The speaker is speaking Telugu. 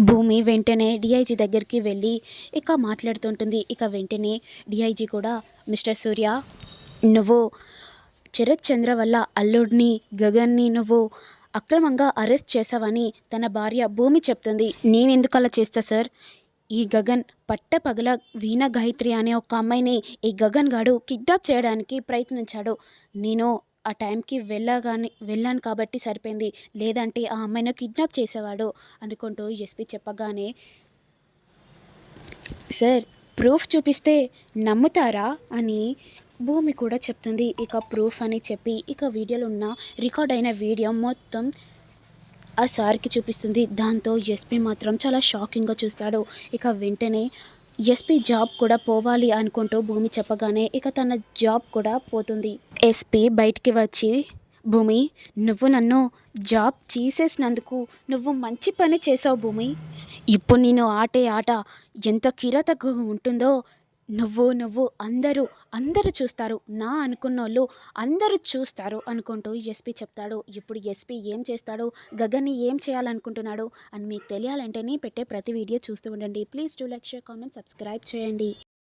భూమి వెంటనే డిఐజీ దగ్గరికి వెళ్ళి ఇక మాట్లాడుతుంటుంది. ఇక వెంటనే డిఐజీ కూడా మిస్టర్ సూర్య నువ్వు శరత్ చంద్ర వల్ల అల్లుడిని గగన్ని నువ్వు అక్రమంగా అరెస్ట్ చేశావని తన భార్య భూమి చెప్తుంది. నేనెందుకు అలా చేస్తా సార్? ఈ గగన్ పట్టపగల వీణ గాయత్రి అనే ఒక అమ్మాయిని ఈ గగన్ గాడు కిడ్నాప్ చేయడానికి ప్రయత్నించాడు. నేను ఆ టైంకి వెళ్ళగానే వెళ్ళాను కాబట్టి సరిపోయింది. లేదంటే ఆ అమ్మాయిని కిడ్నాప్ చేసేవాడు అనుకుంటూ ఎస్పీ చెప్పగానే సార్ ప్రూఫ్ చూపిస్తే నమ్ముతారా? అని భూమి కూడా చెప్తుంది. ఇక ప్రూఫ్ అని చెప్పి ఇక వీడియోలో ఉన్న రికార్డ్ అయిన వీడియో మొత్తం ఆ సార్కి చూపిస్తుంది. దాంతో ఎస్పీ మాత్రం చాలా షాకింగ్గా చూస్తాడు. ఇక వెంటనే ఎస్పీ జాబ్ కూడా పోవాలి అనుకుంటూ భూమి చెప్పగానే ఇక తన జాబ్ కూడా పోతుంది. ఎస్పీ బయటికి వచ్చి భూమి నువ్వు నన్ను జాబ్ చేసేసినందుకు నువ్వు మంచి పని చేసావు భూమి. ఇప్పుడు నేను ఆటే ఆట ఎంత కిరతకు ఉంటుందో నువ్వు నువ్వు అందరూ అందరూ చూస్తారు. నా అనుకున్న వాళ్ళు అందరూ చూస్తారు అనుకుంటూ ఎస్పీ చెప్తాడు. ఇప్పుడు ఎస్పీ ఏం చేస్తాడు? గగన్ని ఏం చేయాలనుకుంటున్నాడు? అని మీకు తెలియాలంటేనే పెట్టే ప్రతి వీడియో చూస్తూ ఉండండి. Please do like share comment subscribe చేయండి.